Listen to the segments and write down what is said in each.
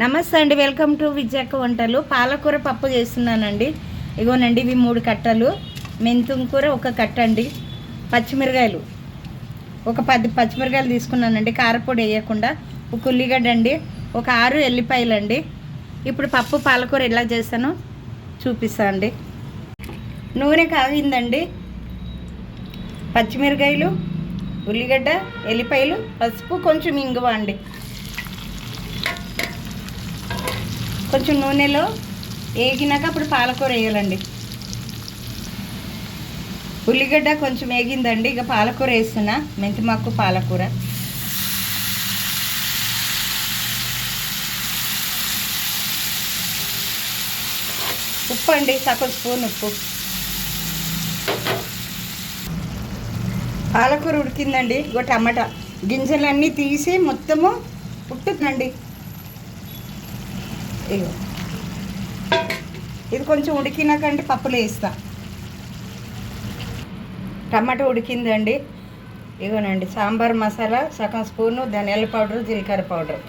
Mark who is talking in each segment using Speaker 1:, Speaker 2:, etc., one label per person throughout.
Speaker 1: నమస్తే అండి welcome to విజయక్క వంటలు. పాలకూర పప్పు చేస్తున్నానండి. ఇగోనండి ఇవి మూడు కట్టలు. మెంతుంకూర ఒక కట్ట అండి. పచ్చిమిరకాయలు. ఒక పది పచ్చిమిరకాయలు తీసుకున్నానండి. కారపొడి వేయకుండా. ఒక ఉల్లిగడ్డ అండి. ఒక ఆరు ఎల్లిపాయలు అండి. ఇప్పుడు పప్పు పాలకూర ఎలా చేస్తానో చూపిస్తా అండి. నూనె కాగిందండి. పచ్చిమిరకాయలు ఉల్లిగడ్డ ఎల్లిపాయలు పసుపు కొంచెం ఇంగువ అండి. కొంచెం నూనెలో వేగినాక అప్పుడు పాలకూర వేయాలండి. ఉల్లిగడ్డ కొంచెం వేగిందండి ఇక పాలకూర వేస్తున్నా. మెంతిమాకు పాలకూర. ఉప్పు అండి సగం స్పూన్ ఉప్పు. పాలకూర ఉడికిందండి ఒక టమాటా. గింజలన్నీ తీసి మొత్తము ఉట్టుతుందండి ఇగో. ఇది కొంచెం ఉడికినాకండి పప్పులు వేస్తా. టమాటా ఉడికిందండి. ఇగోనండి సాంబార్ మసాలా సగం స్పూను ధనియాల పౌడర్ జీలకర్ర పౌడర్.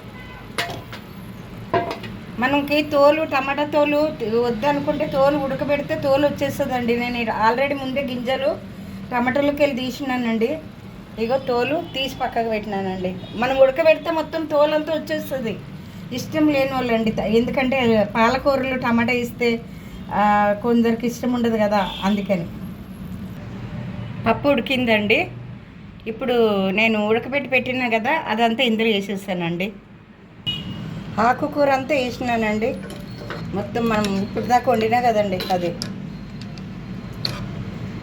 Speaker 1: మనకి తోలు టమాటా తోలు వద్దనుకుంటే తోలు ఉడకబెడితే తోలు వచ్చేస్తుందండి. నేను ఆల్రెడీ ముందే గింజలు టమాటాలోకి వెళ్ళి తీసినానండి. ఇగో తోలు తీసి పక్కకు పెట్టినానండి. మనం ఉడకబెడితే మొత్తం తోలు అంతా వచ్చేస్తుంది. ఇష్టం లేని వాళ్ళండి ఎందుకంటే పాలకూరలు టమాటా ఇస్తే కొందరికి ఇష్టం ఉండదు కదా అందుకని. పప్పు ఉడికిందండి. ఇప్పుడు నేను ఉడకబెట్టి పెట్టినా కదా అదంతా ఇందులో వేసేసానండి. ఆకుకూర అంతా వేసినానండి. మొత్తం మనం ఇప్పుడు దాకా వండినా కదండి అది.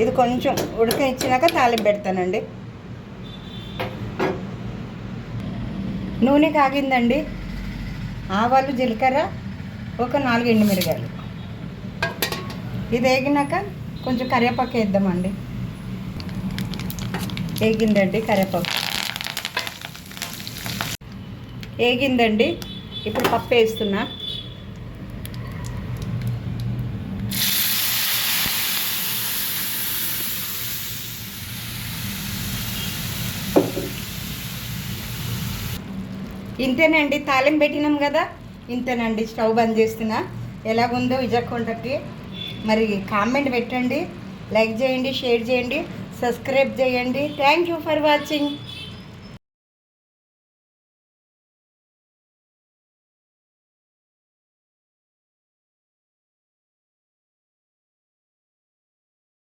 Speaker 1: ఇది కొంచెం ఉడకనిచ్చినాక తాలింపు పెడతానండి. నూనె కాగిందండి. ఆవాలు జీలకర్ర ఒక నాలుగు ఎండుమిరగాయలు. ఇది వేగినాక కొంచెం కరివేపాకు వేద్దామండి. వేగిందండి కరివేపాకు. వేగిందండి. ఇప్పుడు పప్పు వేస్తున్నా. ఇంతేనండి తాళం పెట్టినాం కదా. ఇంతేనండి స్టవ్ బంద్ చేస్తున్నా. ఎలాగుందో విజయకొండకి. మరి కామెంట్ పెట్టండి లైక్ చేయండి షేర్ చేయండి సబ్స్క్రైబ్ చేయండి. Thank you for watching.